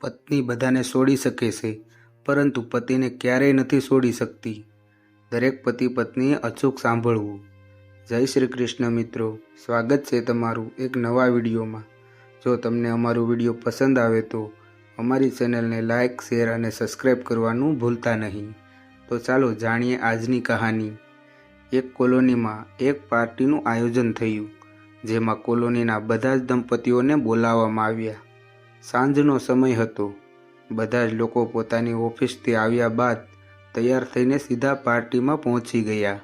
પત્ની બધાને છોડી શકે છે, પરંતુ પતિને ક્યારેય નથી છોડી શકતી. દરેક પતિ પત્નીએ અચૂક સાંભળવું. જય શ્રી કૃષ્ણ મિત્રો, સ્વાગત છે તમારું એક નવા વિડીયોમાં. જો તમને અમારું વીડિયો પસંદ આવે તો અમારી ચેનલને લાઇક શેર અને સબસ્ક્રાઈબ કરવાનું ભૂલતા નહીં. તો ચાલો જાણીએ આજની કહાની. એક કોલોનીમાં એક પાર્ટીનું આયોજન થયું, જેમાં કોલોનીના બધા જ દંપતીઓને બોલાવવામાં આવ્યા. સાંજનો સમય હતો. બધા જ લોકો પોતાની ઓફિસથી આવ્યા બાદ તૈયાર થઈને સીધા પાર્ટીમાં પહોંચી ગયા.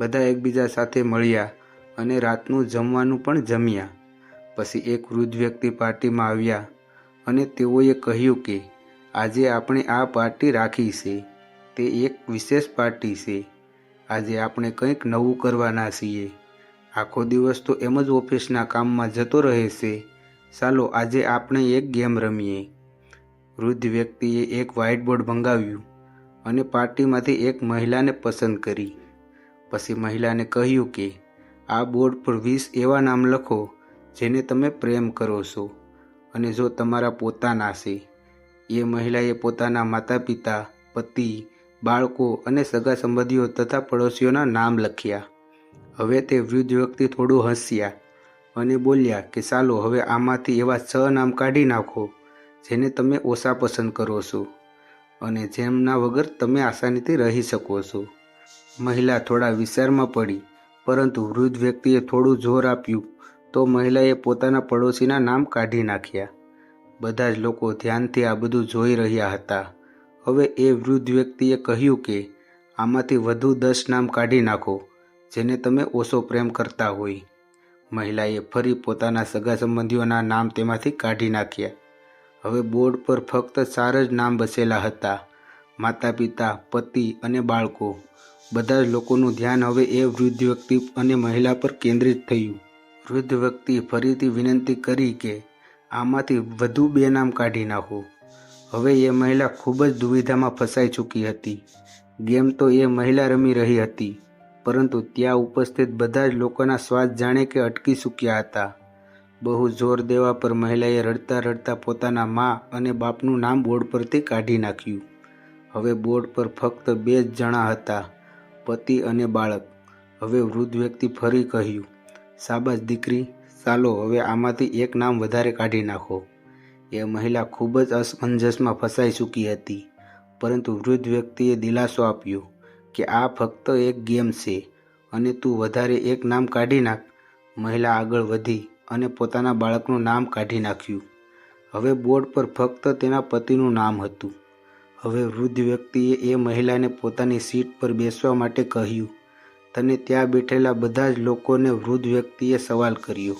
બધા એકબીજા સાથે મળ્યા અને રાતનું જમવાનું પણ જમ્યા. પછી એક વૃદ્ધ વ્યક્તિ પાર્ટીમાં આવ્યા અને તેઓએ કહ્યું કે, આજે આપણે આ પાર્ટી રાખી છે. તે એક વિશેષ પાર્ટી છે. આજે આપણે કંઈક નવું કરવાના છીએ. આખો દિવસ તો એમ જ ઓફિસના કામમાં જતો રહે છે. ચાલો આજે આપણે એક ગેમ રમીએ. વૃદ્ધ વ્યક્તિએ એક વ્હાઇટ બોર્ડ મંગાવ્યું અને પાર્ટીમાંથી એક મહિલાને પસંદ કરી. પછી મહિલાને કહ્યું કે, આ બોર્ડ પર વીસ એવા નામ લખો જેને તમે પ્રેમ કરો છો અને જો તમારા પોતાના છે. એ મહિલાએ પોતાના માતા પિતા પતિ, બાળકો અને સગા સંબંધીઓ તથા પડોશીઓના નામ લખ્યા. હવે તે વૃદ્ધ વ્યક્તિ થોડું હસ્યા. અને બોલ્યા કે, ચાલો, હવે આમાંથી એવા છ નામ કાઢી નાખો, જેને તમે ઓછા પસંદ કરો છો અને જેમના વગર તમે આસાનીથી રહી શકો છો. મહિલા થોડા વિચારમાં પડી, પરંતુ વૃદ્ધ વ્યક્તિએ થોડું જોર આપ્યું તો મહિલાએ પોતાના પડોશીના નામ કાઢી નાખ્યા. બધા જ લોકો ધ્યાનથી આ બધું જોઈ રહ્યા હતા. હવે એ વૃદ્ધ વ્યક્તિએ કહ્યું કે, આમાંથી વધુ દસ નામ કાઢી નાખો, જેને તમે ઓછો પ્રેમ કરતા હોય. મહિલાએ ફરી પોતાના સગા સંબંધીઓના નામ તેમાંથી કાઢી નાખ્યા. હવે બોર્ડ પર ફક્ત ચાર જ નામ બસેલા હતા. માતા પિતા પતિ અને બાળકો. બધા જ લોકોનું ધ્યાન હવે એ વૃદ્ધ વ્યક્તિ અને મહિલા પર કેન્દ્રિત થયું. વૃદ્ધ વ્યક્તિ ફરીથી વિનંતી કરી કે આમાંથી વધુ બે નામ કાઢી નાખો. હવે એ મહિલા ખૂબ જ દુવિધામાં ફસાઈ ચૂકી હતી. ગેમ તો એ મહિલા રમી રહી હતી. પરંતુ ત્યાં ઉપસ્થિત બધા જ લોકોના શ્વાસ જાણે કે અટકી ચૂક્યા હતા. બહુ જોર દેવા પર મહિલાએ રડતા રડતા પોતાના મા અને બાપનું નામ બોર્ડ પરથી કાઢી નાખ્યું. હવે બોર્ડ પર ફક્ત બે જ જણા હતા, પતિ અને બાળક. હવે વૃદ્ધ વ્યક્તિ ફરી કહ્યું સાબાસ દીકરી, ચાલો હવે આમાંથી એક નામ વધારે કાઢી નાખો. એ મહિલા ખૂબ જ અસમંજસમાં ફસાઈ ચૂકી હતી, પરંતુ વૃદ્ધ વ્યક્તિએ દિલાસો આપ્યો. કે આ ફક્ત એક ગેમ છે અને તું વધારે એક નામ કાઢી નાખ. મહિલા આગળ વધી અને પોતાના બાળકનું નામ કાઢી નાખ્યું. હવે બોર્ડ પર ફક્ત તેના પતિનું નામ હતું. હવે વૃદ્ધ વ્યક્તિએ એ મહિલાને પોતાની સીટ પર બેસવા માટે કહ્યું. તને ત્યાં બેઠેલા બધા જ લોકોને વૃદ્ધ વ્યક્તિએ સવાલ કર્યો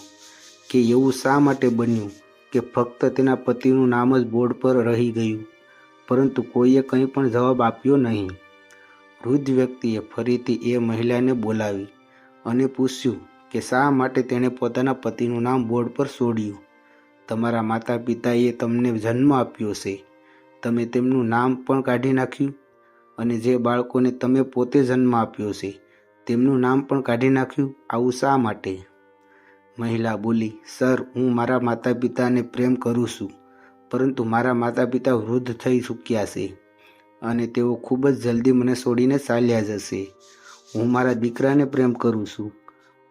કે એવું શા માટે બન્યું કે ફક્ત તેના પતિનું નામ જ બોર્ડ પર રહી ગયું? પરંતુ કોઈએ કંઈ પણ જવાબ આપ્યો નહીં. વૃદ્ધ વ્યક્તિએ ફરીથી એ મહિલાને બોલાવી અને પૂછ્યું કે શા માટે તેણે પોતાના પતિનું નામ બોર્ડ પર છોડ્યું તમારા માતા પિતાએ તમને જન્મ આપ્યો છે. તમે તેમનું નામ પણ કાઢી નાખ્યું અને જે બાળકોને તમે પોતે જન્મ આપ્યો છે, તેમનું નામ પણ કાઢી નાખ્યું. આવું શા માટે? મહિલા બોલી, સર, હું મારા માતા પિતાને પ્રેમ કરું છું, પરંતુ મારા માતા પિતા વૃદ્ધ થઈ ચૂક્યા છે. અને તેઓ ખૂબ જ જલ્દી મને છોડીને ચાલ્યા જશે. હું મારા દીકરાને પ્રેમ કરું છું,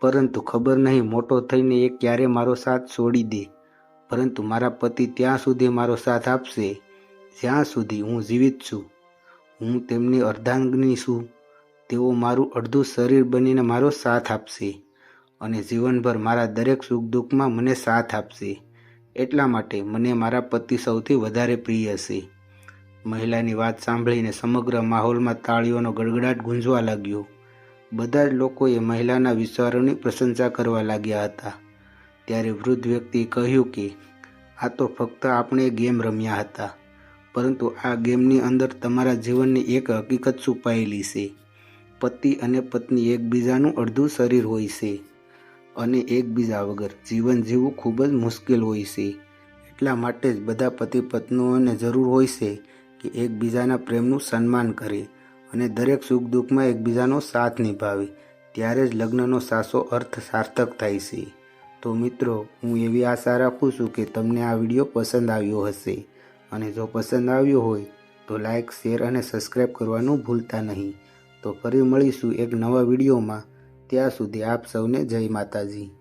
પરંતુ ખબર નહીં મોટો થઈને એ ક્યારે મારો સાથ છોડી દે. પરંતુ મારા પતિ ત્યાં સુધી મારો સાથ આપશે, જ્યાં સુધી હું જીવિત છું. હું તેમની અર્ધાંગની છું, તેઓ મારું અડધું શરીર બનીને મારો સાથ આપશે, અને જીવનભર મારા દરેક સુખ દુઃખમાં મને સાથ આપશે. એટલા માટે મને મારા પતિ સૌથી વધારે પ્રિય છે મહિલાની વાત સાંભળીને સમગ્ર માહોલમાં તાળીઓનો ગડગડાટ ગુંજવા લાગ્યો. બધા જ લોકોએ મહિલાના વિચારોની પ્રશંસા કરવા લાગ્યા હતા. ત્યારે વૃદ્ધ વ્યક્તિએ કહ્યું કે, આ તો ફક્ત આપણે ગેમ રમ્યા હતા, પરંતુ આ ગેમની અંદર તમારા જીવનની એક હકીકત છુપાયેલી છે. પતિ અને પત્ની એકબીજાનું અડધું શરીર હોય છે અને એકબીજા વગર જીવન જીવવું ખૂબ જ મુશ્કેલ હોય છે. એટલા માટે જ બધા પતિ પત્નીઓને જરૂર હોય છે કે એકબીજાના પ્રેમનું સન્માન કરે અને દરેક સુખ દુઃખમાં એકબીજાનો સાથ નિભાવે, ત્યારે જ લગ્નનો સાચો અર્થ સાર્થક થાય છે. તો મિત્રો, હું એવી આશા રાખું છું કે તમને આ વીડિયો પસંદ આવ્યો હશે. અને જો પસંદ આવ્યો હોય, તો લાઇક શેર અને સબસ્ક્રાઈબ કરવાનું ભૂલતા નહીં. તો ફરી મળીશું એક નવા વિડીયોમાં. ત્યાં સુધી આપ સૌને જય માતાજી.